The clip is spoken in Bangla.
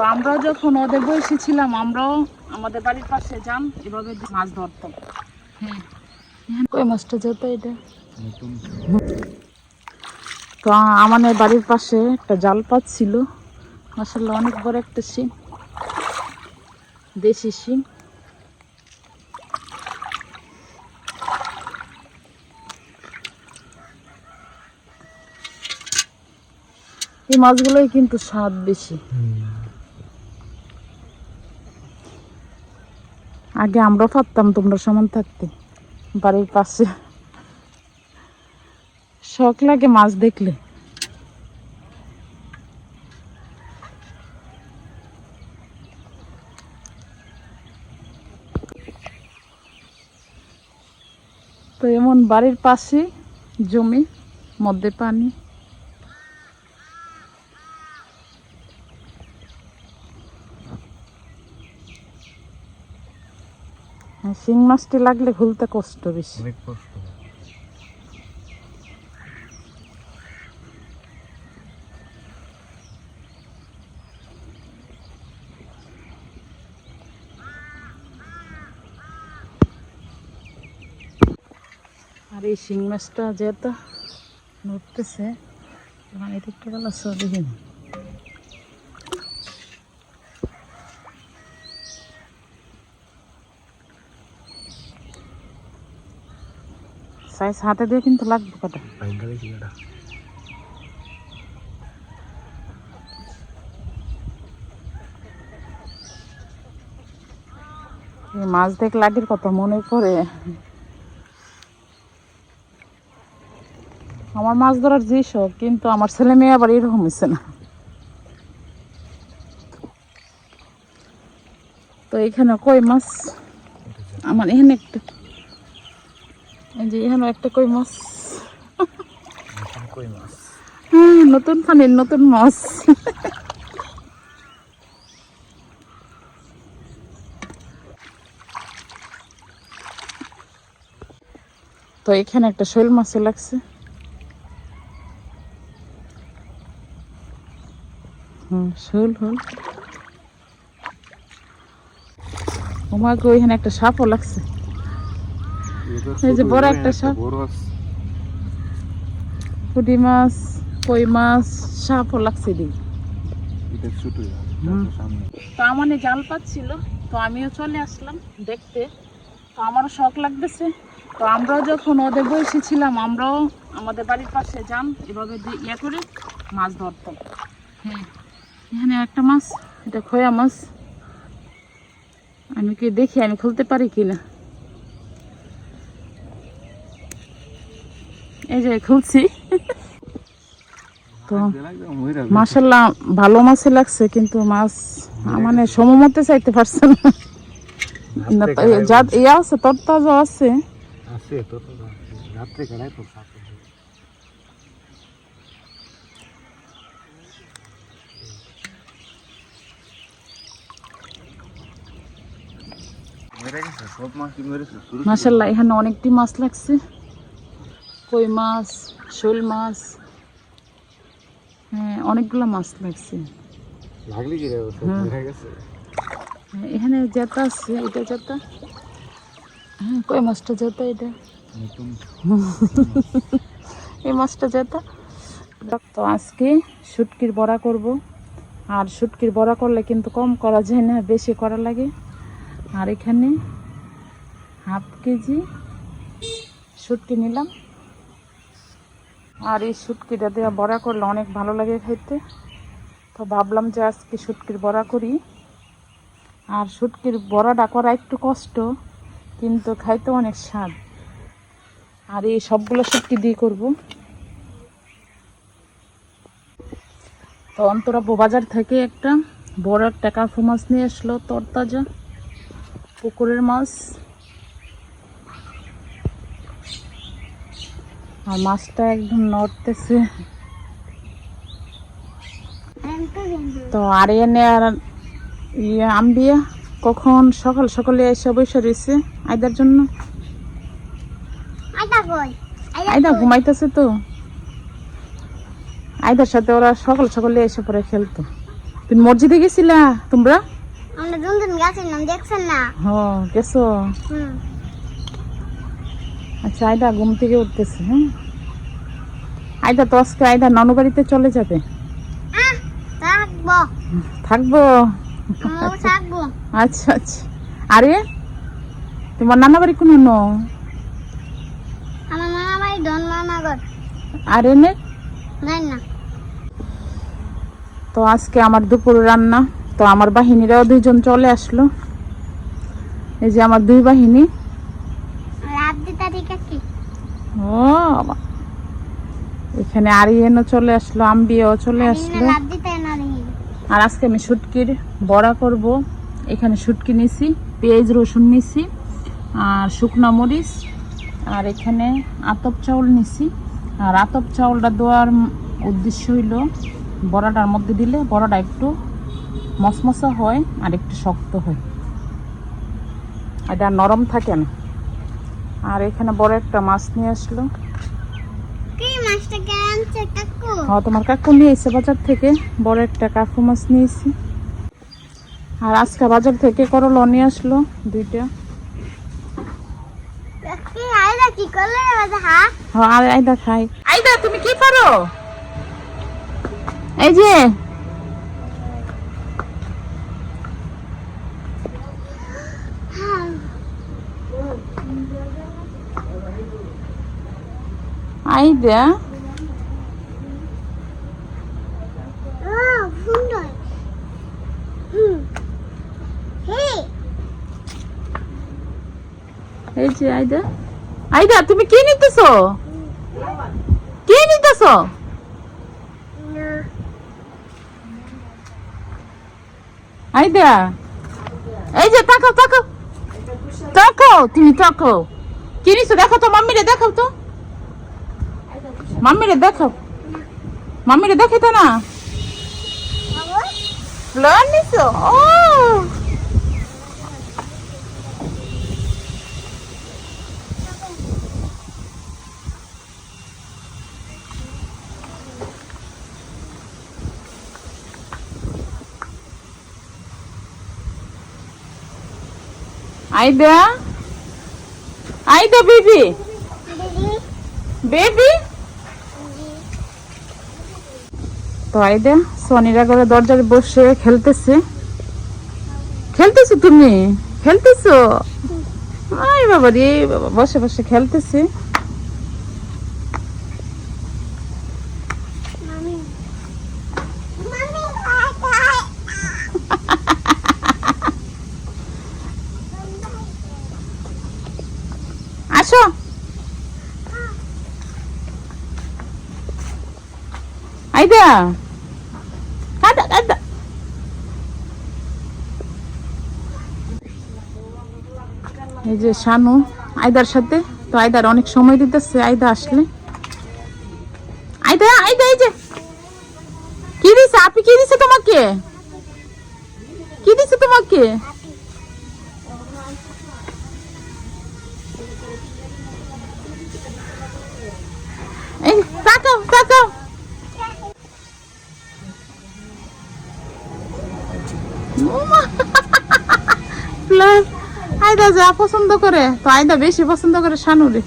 তো আমরাও যখন ওদের বয়সে ছিলাম আমরাও আমাদের বাড়ির পাশে যান এভাবে মাছ ধরতাম হ্যাঁ কই মাছটা যেত এটা? তো আমাদের বাড়ির পাশে একটা জাল পাত ছিল। মাসাল্লাহ অনেক বড় একটা শিং দেশি শিং এই মাছগুলোই কিন্তু স্বাদ বেশি। আগে আমরা পারতাম তোমরা সমান থাকতে। বাড়ির পাশে। শখ লাগে মাছ দেখলে। তো এমন বাড়ির পাশে জমি, মধ্যে পানি। শিং মাছটি লাগলে খুলতে কষ্ট বেশি। অনেক কষ্ট। আর এই শিং মাছটা যেহেতু নড়তেছে মানে এদিকটা গেল সদিন সাইজ হাতে দিয়ে কিন্তু লাগবে কটা এই মাছ দেখ লাগের কথা মনে পড়ে। আমার মাছ ধরার যে শখ কিন্তু আমার ছেলে মেয়ে আবার এরকম হয়েছে না। তো এখানে কই মাছ? আমার এখানে একটা এই যে এখানে একটা কই মাছ? কই মাছ? হ্যাঁ নতুন পানির নতুন মাছ। তো এখানে একটা শৈল মাছও লাগছে। হুম শৈল হল। ওমাকে ওইখানে একটা সাপও লাগছে। এই যে বড় একটা সাপ। পুঁটি মাছ কই মাছ সাপও লাগছে। সামনে। তো আমার জাল পাচ্ছিল তো আমিও চলে আসলাম দেখতে। তো আমারও শখ লাগতেছে। তো আমরাও যখন ওদের বয়সী ছিলাম আমরাও আমাদের বাড়ির পাশে যান এভাবে ইয়ে করে মাছ ধরতাম। হ্যাঁ এখানে একটা মাছ এটা খোয়া মাছ। আমি কি দেখি আমি খুলতে পারি কি না এই যে খুলছি। তো মাসাল্লাহ ভালো মাছই লাগছে কিন্তু মাছ মানে সমমতে চাইতে পারছে না। যা ইয়ে আছে তোর তাজা আছে মাসাল্লাহ এখানে অনেকটি মাছ লাগছে। কই মাছ শোল মাছ হ্যাঁ অনেকগুলো মাছ লাগছে। লাগলি কি রে? সব হুম। গেছে? হ্যাঁ, এখানে যেটা আছে এটা যেটা হ্যাঁ কই মাছটা যেটা এটা? এই মাছটা যেটা তো আজকে শুটকির বড়া করব। আর শুটকির বড়া করলে কিন্তু কম করা যায় না বেশি করা লাগে। আর এখানে হাফ কেজি শুটকি নিলাম। আর এই শুটকিটা দেওয়া বড়া করলে অনেক ভালো লাগে খাইতে। তো ভাবলাম যে আজকে শুটকির বড়া করি। আর শুটকির বড়াটা করা একটু কষ্ট, কিন্তু খাইতে অনেক স্বাদ। আর এই সবগুলো শুটকি দিয়ে করব। তো অন্তরা বাজার থেকে একটা বড় একটা কাফু মাছ নিয়ে আসলো, তরতাজা পুকুরের মাছ। আর মাছটা একদম নড়তেছে। তো আর এনে আর ইয়ে আম্বিয়া কখন সকাল সকালে এসে বসে রয়েছে আয়দার জন্য? আয়দা ঘুমাইতেছে তো। আয়দার সাথে ওরা সকাল সকালে এসে পরে খেলতো। তুমি মসজিদে গেছিলা তোমরা? আমরা দুজন গেছিলাম দেখছেন না? হ গেছো? হুম। আচ্ছা আয়দা ঘুম থেকে উঠতেছে হ্যাঁ? আয়দা তো আজকে আয়দা ননু বাড়িতে চলে যাবে? থাকব। থাকব? আচ্ছা আচ্ছা। আরে তোমার নানা বাড়ি কোন আমার নানা বাড়ি ধনমানগর আরে নে। না। তো আজকে আমার দুপুর রান্না তো আমার বাহিনীরাও দুইজন চলে আসলো। এই যে আমার দুই বাহিনী। ও। এখানে আরিয়ানও চলে আসলো আম্বিয়াও চলে আসলো। আর আজকে আমি শুটকির বড়া করব। এখানে শুটকি নিছি পেঁয়াজ রসুন নিছি আর শুকনো মরিচ আর এখানে আতপ চাউল নিছি। আর আতপ চাউলটা দেওয়ার উদ্দেশ্য হইল বড়াটার মধ্যে দিলে বড়াটা একটু মসমসা হয় আর একটু শক্ত হয়। এটা নরম থাকে না। আর এখানে বড় একটা মাছ নিয়ে আসলো। কি মাছটা কে আনছে কাকু? হ্যাঁ তোমার কাকু নিয়ে এসে বাজার থেকে। বড় একটা কাকু মাছ নিয়েছি আর আজকে বাজার থেকে করলা নিয়ে আসলো দুইটা। হ্যাঁ আর আইদা খাই আইদা তুমি কি পারো এই যে আইদা এই যে আইদা আইদা তুমি কি নিতেছো? কি নিতেছো? আইদা এই যে তাকাও তাকাও তাকাও তুমি তাকাও কি নিছো? দেখো তো মাম্মিরে দেখাও তো। মাম্মিরে দেখাও মাম্মিরে দেখে তো না নিছো? ও! আইদা? আইদা বেবি? বেবি? তো আইদা সনিরা করে দরজায় বসে খেলতেছে। খেলতেছো তুমি? খেলতেছো? আই বাবা রে বাবা বসে বসে খেলতেছে। আসো। আইদা কাদা কাদা এই যে শানু, আয়দার সাথে। তো আয়দার অনেক সময় দিতেছে, আয়দা আসলে। আয়দা আয়দা, এই যে। কি দিছে? আপনি কি দিছে তোমাকে? কি দিছে তোমাকে? এই, তাকাও তাকাও। যা পছন্দ করে তো আয়দা বেশি পছন্দ করে শানুরে।